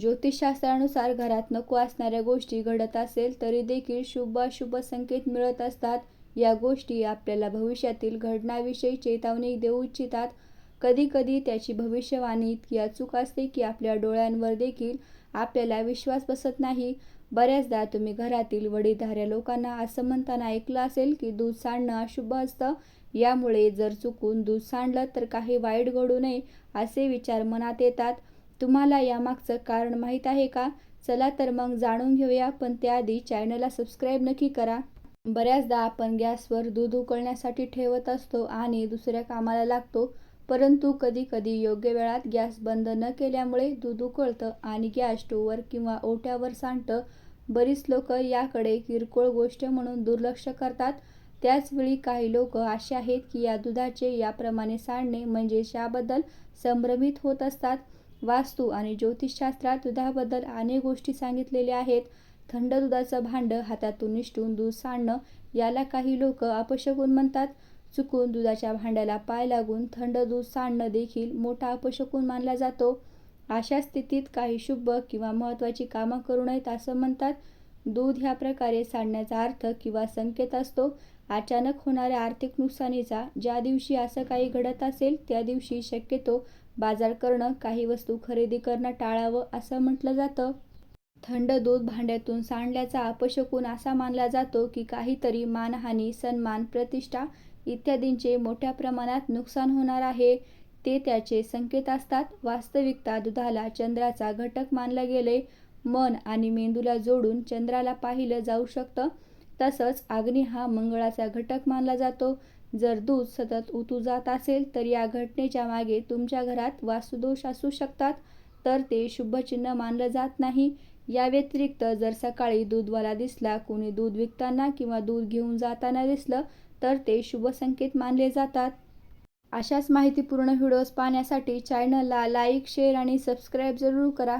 ज्योतिषशास्त्रानुसार घरात नको असणाऱ्या गोष्टी घडत असेल तरी देखील शुभ अशुभ संकेत मिळत असतात. या गोष्टी आपल्याला भविष्यातील घडण्याविषयी चेतावणी देऊ इच्छितात. कधी कधी त्याची भविष्यवाणी इतकी अचूक असते की आपल्या डोळ्यांवर देखील आपल्याला विश्वास बसत नाही. बऱ्याचदा तुम्ही घरातील वडीलधाऱ्या लोकांना असं म्हणताना ऐकलं असेल की दूध सांडणं अशुभ असतं. यामुळे जर चुकून दूध सांडलं तर काही वाईट घडू नये असे विचार मनात येतात. तुम्हाला यामागचं कारण माहीत आहे का? चला तर मग जाणून घेऊया पण त्याआधी चॅनलला सबस्क्राईब नक्की करा. बऱ्याचदा आपण गॅसवर दूध उकळण्यासाठी ठेवत असतो आणि दुसऱ्या कामाला लागतो परंतु कधी कधी योग्य वेळात गॅस बंद न केल्यामुळे दूध उकळतं आणि गॅस स्टोवर किंवा ओट्यावर सांडतं. बरीच लोक याकडे किरकोळ गोष्ट म्हणून दुर्लक्ष करतात. त्याचवेळी काही लोक असे आहेत की या दुधाचे याप्रमाणे सांडणे म्हणजे याबद्दल संभ्रमित होत असतात. वास्तू आणि ज्योतिषशास्त्रात दुधाबद्दल अनेक गोष्टी सांगितलेल्या आहेत. थंड दुधाचं भांडं हातातून निष्ठून दूध सांडणं याला काही लोक अपशकुन म्हणतात. चुकून दुधाच्या भांड्याला पाय लागून थंड दूध सांडणं देखील मोठा अपशकुन मानला जातो. अशा स्थितीत काही शुभ किंवा महत्त्वाची कामं करू नयेत असं म्हणतात. दूध ह्या प्रकारे सांडण्याचा अर्थ किंवा संकेत असतो. अचानक होणाऱ्या आर्थिक नुकसानीचा ज्या दिवशी असं काही घडत असेल त्या दिवशी शक्यतो बाजार करणं काही वस्तू खरेदी करणं टाळावं असं म्हटलं जातं. थंड दूध भांड्यातून सांडल्याचा अपशकुन असा मानला जातो की काहीतरी मानहानी सन्मान प्रतिष्ठा इत्यादींचे मोठ्या प्रमाणात नुकसान होणार आहे. ते त्याचे संकेत असतात. वास्तविकता दुधाला चंद्राचा घटक मानला गेले. मन आणि मेंदूला जोडून चंद्राला पाहिलं जाऊ शकतं. तसंच अग्नी हा मंगळाचा घटक मानला जातो. जर दूध सतत उतू जात असेल तर या घटनेच्या मागे तुमच्या घरात वास्तुदोष असू शकतात. तर ते शुभचिन्ह मानलं जात नाही. या व्यतिरिक्त जर सकाळी दूधवाला दिसला कोणी दूध विकताना किंवा दूध घेऊन जाताना दिसलं तर ते शुभ संकेत मानले जातात. अशाच माहितीपूर्ण व्हिडिओज पाहण्यासाठी चॅनलला लाईक शेअर आणि सबस्क्राईब जरूर करा.